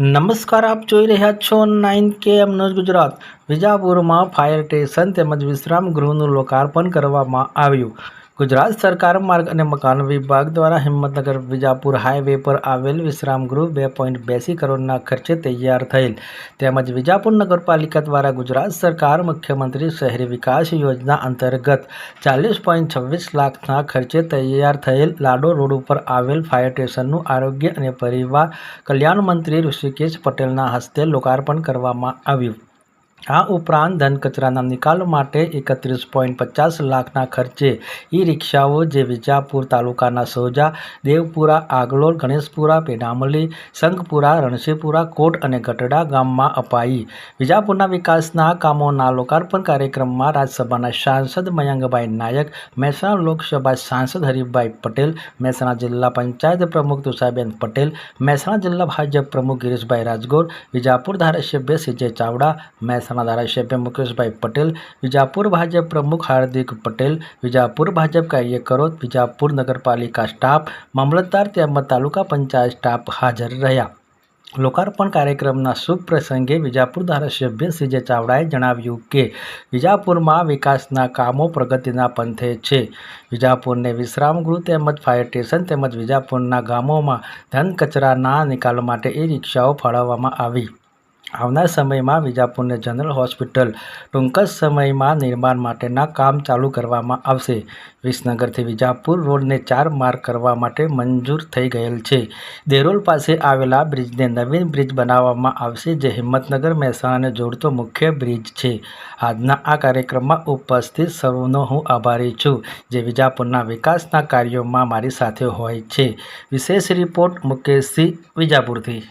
નમસ્કાર, આપ જોઈ રહ્યા છો nine K M news Gujarat. વિજાપુરમાં fire station તેમજ વિશ્રામ ગૃહનું લોકાર્પણ કરવામાં આવ્યું. ગુજરાત સરકાર માર્ગ અને મકાન વિભાગ દ્વારા હિંમતનગર વિજાપુર હાઈવે પર આવેલ વિશ્રામ ગૃહ બે પોઈન્ટ બેસી કરોડના ખર્ચે તૈયાર થયેલ. તેમજ વિજાપુર નગરપાલિકા દ્વારા ગુજરાત સરકાર મુખ્યમંત્રી શહેરી વિકાસ યોજના અંતર્ગત ચાલીસ પોઈન્ટ છવ્વીસ લાખના ખર્ચે તૈયાર થયેલ લાડો રોડ ઉપર આવેલ ફાયર સ્ટેશનનું આરોગ્ય અને પરિવાર કલ્યાણ મંત્રી ઋષિકેશ પટેલના હસ્તે લોકાર્પણ કરવામાં આવ્યું. આ ઉપરાંત ધનકચરાના નિકાલ માટે એકત્રીસ પોઈન્ટ પચાસ લાખના ખર્ચે ઈ રિક્ષાઓ જે વિજાપુર તાલુકાના સોજા, દેવપુરા, આગલોલ, ગણેશપુરા, પેડામલી સંઘપુરા રણસીપુરા, કોટ અને ગઢડા ગામમાં અપાઈ. વિજાપુરના વિકાસના કામોના લોકાર્પણ કાર્યક્રમમાં રાજ્યસભાના સાંસદ મયંકભાઈ નાયક, મહેસાણા લોકસભા સાંસદ હરીફભાઈ પટેલ, મહેસાણા જિલ્લા પંચાયત પ્રમુખ તુષાબેન પટેલ, મહેસાણા જિલ્લા ભાજપ પ્રમુખ ગિરીશભાઈ રાજગોર, વિજાપુર ધારાસભ્ય સીજે ચાવડા, મહેસાણા ધારાસભ્ય મુકેશભાઈ પટેલ વિજાપુર ભાજપ પ્રમુખ હાર્દિક પટેલ વિજાપુર ભાજપ કાર્યકરો વિજાપુર નગરપાલિકા સ્ટાફ મામલતદાર તેમજ તાલુકા પંચાયત સ્ટાફ હાજર રહ્યા લોકાર્પણ કાર્યક્રમના શુભ પ્રસંગે વિજાપુર ધારાસભ્ય સીજે ચાવડાએ જણાવ્યું કે, વિજાપુરમાં વિકાસના કામો પ્રગતિના પંથે છે. વિજાપુરને વિશ્રામગૃહ તેમજ ફાયર સ્ટેશન તેમજ વિજાપુરના ગામોમાં ધન, કચરાના નિકાલ માટે એ રિક્ષાઓ ફાળવવામાં આવી. આવનાર સમયમાં વિજાપુરને જનરલ હોસ્પિટલ ટૂંક જ સમયમાં નિર્માણ માટેના કામ ચાલુ કરવામાં આવશે. વિસનગરથી વિજાપુર રોડને ચાર માર્ગ કરવા માટે મંજૂર થઈ ગયેલ છે. દેરોલ પાસે આવેલા બ્રિજને નવીન બ્રિજ બનાવવામાં આવશે જે હિંમતનગર, મહેસાણાને જોડતો મુખ્ય બ્રિજ છે. આજના આ કાર્યક્રમમાં ઉપસ્થિત સૌનો હું આભારી છું, જે વિજાપુરના વિકાસના કાર્યોમાં મારી સાથે હોય છે. વિશેષ રિપોર્ટ મુકેશસિંહ વિજાપુરથી.